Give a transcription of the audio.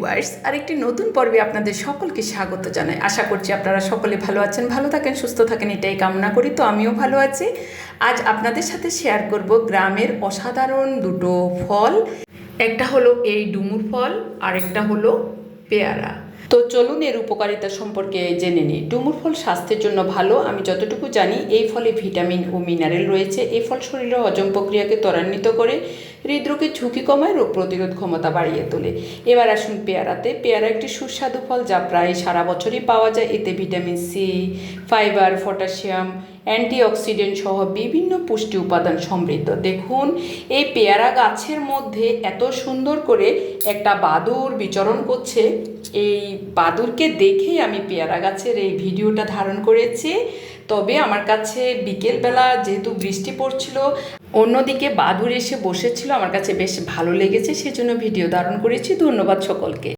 Viewers, আরেকটি নতুন পর্বে আপনাদের সকলকে স্বাগত জানাই। আশা করছি আপনারা সকলে ভালো আছেন, ভালো থাকেন, সুস্থ থাকেন, এটাই কামনা করি, তো আমিও ভালো আছি। আজ আপনাদের সাথে শেয়ার করব গ্রামের অসাধারণ দুটো ফল। একটা হলো এই ডুমুর ফল আর একটা হলো পেয়ারা। তো চলুন এর উপকারিতা সম্পর্কে জেনে নিই। ডুমুর ফল স্বাস্থ্যের জন্য ভালো, আমি যতটুকু জানি এই ফলে ভিটামিন ও মিনারেল রয়েছে। এই ফল শরীরের হজম প্রক্রিয়াকে ত্বরান্বিত করে হৃদরোগের ঝুঁকি কমায়, রোগ প্রতিরোধ ক্ষমতা বাড়িয়ে তোলে। এবার আসুন পেয়ারাতে। পেয়ারা একটি সুস্বাদু ফল যা প্রায় সারা বছরই পাওয়া যায়। এতে vitamin C, fibre, potassium, antioxidant সহ বিভিন্ন পুষ্টি উপাদান সমৃদ্ধ। দেখুন, এই পেয়ারা গাছের মধ্যে এত সুন্দর করে একটা বাদুর বিচরণ করছে। এই বাদুরকে দেখেই আমি পেয়ারা গাছের এই ভিডিওটা ধারণ করেছি। তবে আমার কাছে বিকেলবেলা যেহেতু বৃষ্টি পড়ছিল, অন্যদিকে বাদুর এসে বসেছিল, আমার কাছে বেশ ভালো লেগেছে, সেজন্য ভিডিও ধারণ করেছি। ধন্যবাদ সকলকে।